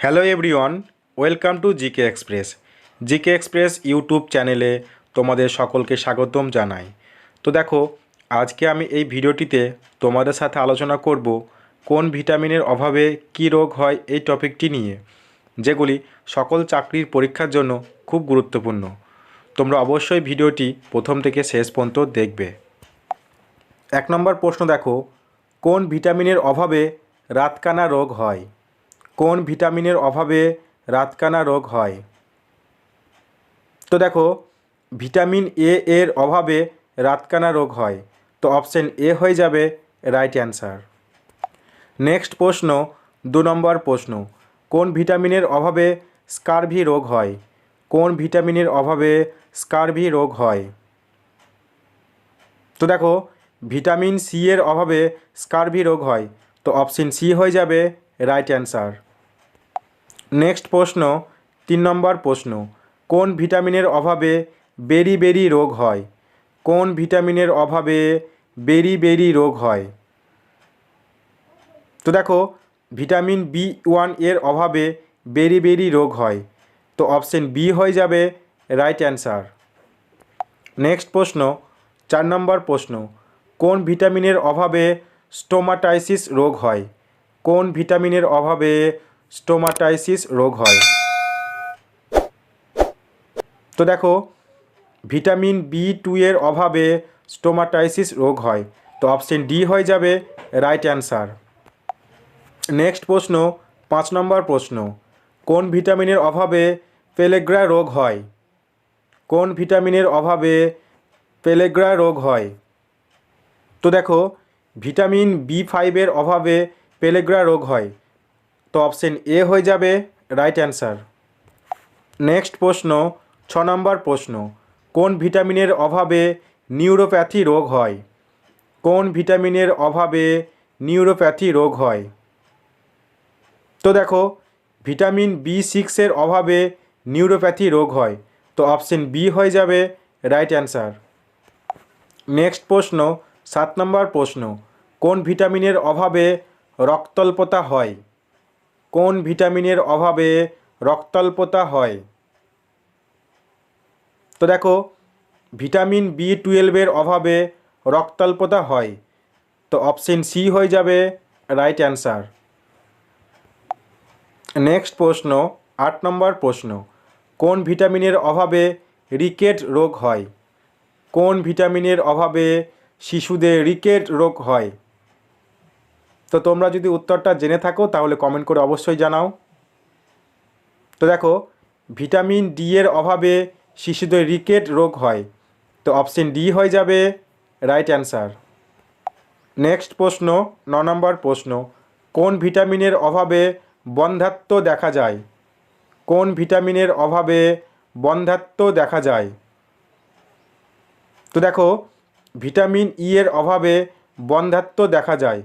Hello everyone welcome to GK express GK express YouTube চ্যানেলে তোমাদের সকলকে স্বাগতম জানাই। তো দেখো, আজকে আমি এই ভিডিওটিতে তোমাদের সাথে আলোচনা করব কোন ভিটামিনের অভাবে কী রোগ হয় এই টপিকটি নিয়ে, যেগুলি সকল চাকরির পরীক্ষার জন্য খুব গুরুত্বপূর্ণ। তোমরা অবশ্যই ভিডিওটি প্রথম থেকে শেষ পর্যন্ত দেখবে। এক নম্বর প্রশ্ন দেখো, কোন ভিটামিনের অভাবে রাতকানা রোগ হয়? কোন ভিটামিনের অভাবে রাতকানা রোগ হয়? তো দেখো, ভিটামিন এ এর অভাবে রাতকানা রোগ হয়। তো অপশান এ হয়ে যাবে রাইট অ্যান্সার। নেক্সট প্রশ্ন, দু নম্বর প্রশ্ন। কোন ভিটামিনের অভাবে স্কারভি রোগ হয়? কোন ভিটামিনের অভাবে স্কারভি রোগ হয়? তো দেখো, ভিটামিন সি এর অভাবে স্কারভি রোগ হয়। তো অপশন সি হয়ে যাবে রাইট অ্যান্সার। নেক্সট প্রশ্ন, তিন নম্বর প্রশ্ন, কোন ভিটামিনের অভাবে বেরি বেরি রোগ হয়? কোন ভিটামিনের অভাবে বেরি বেরি রোগ হয়? তো দেখো, ভিটামিন বি ওয়ানের অভাবে বেরি বেরি রোগ হয়। তো অপশন বি হয়ে যাবে, রাইট অ্যান্সার। নেক্সট প্রশ্ন, চার নম্বর প্রশ্ন, কোন ভিটামিনের অভাবে স্টোমাটাইসিস রোগ হয়? কোন ভিটামিনের অভাবে স্টোমাটাইসিস রোগ হয়। তো দেখো, ভিটামিন বি টু এর অভাবে স্টোমাটাইসিস রোগ হয়। তো অপশন ডি হয়ে যাবে রাইট অ্যান্সার নেক্সট প্রশ্ন, পাঁচ নম্বর প্রশ্ন, কোন ভিটামিনের অভাবে পেলেগ্রা রোগ হয়? কোন ভিটামিনের অভাবে পেলেগ্রা রোগ হয়? তো দেখো, ভিটামিন বি ফাইভের অভাবে পেলেগ্রা রোগ হয়। তো অপশন এ হয়ে যাবে রাইট অ্যান্সার নেক্সট প্রশ্ন, ছ নম্বর প্রশ্ন, কোন ভিটামিনের অভাবে নিউরোপ্যাথি রোগ হয়? কোন ভিটামিনের অভাবে নিউরোপ্যাথি রোগ হয়? তো দেখো, ভিটামিন বি সিক্সের অভাবে নিউরোপ্যাথি রোগ হয়, তো অপশন বি হয়ে যাবে রাইট অ্যান্সার নেক্সট প্রশ্ন, সাত নম্বর প্রশ্ন, কোন ভিটামিনের অভাবে রক্তল্পতা হয়? কোন ভিটামিনের অভাবে রক্তল্পতা হয়? তো দেখো, ভিটামিন বি টুয়েলভের অভাবে রক্তাল্পতা হয়। তো অপশন সি হয়ে যাবে রাইট অ্যান্সার। নেক্সট প্রশ্ন, আট নম্বর প্রশ্ন, কোন ভিটামিনের অভাবে রিকেট রোগ হয়? কোন ভিটামিনের অভাবে শিশুদের রিকেট রোগ হয়? তো তোমরা যদি উত্তরটা জেনে থাকো, তাহলে কমেন্ট করে অবশ্যই জানাও। তো দেখো, ভিটামিন ডি এর অভাবে শিশুদের রিকেট রোগ হয়। তো অপশন ডি হয়ে যাবে রাইট অ্যান্সার নেক্সট প্রশ্ন, ন নম্বর প্রশ্ন, কোন ভিটামিনের অভাবে বন্ধ্যাত্ব দেখা যায়? কোন ভিটামিনের অভাবে বন্ধ্যাত্ব দেখা যায়? তো দেখো, ভিটামিন ই এর অভাবে বন্ধ্যাত্ব দেখা যায়।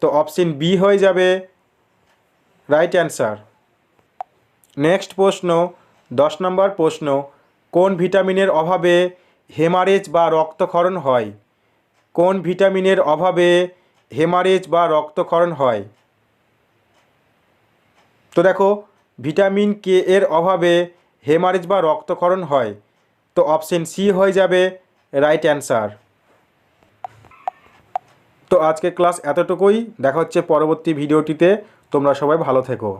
তো অপশন বি হয়ে যাবে। রাইট অ্যান্সার নেক্সট প্রশ্ন, দশ নম্বর প্রশ্ন, কোন ভিটামিনের অভাবে হেমারেজ বা রক্তক্ষরণ হয়? কোন ভিটামিনের অভাবে হেমারেজ বা রক্তক্ষরণ হয়? তো দেখো, ভিটামিন কে এর অভাবে হেমারেজ বা রক্তক্ষরণ হয়। তো অপশন সি হয়ে যাবে। রাইট অ্যান্সার তো আজকে ক্লাস এতটুকুই। দেখা হচ্ছে পরবর্তী ভিডিওটিতে। তোমরা সবাই ভালো থেকো।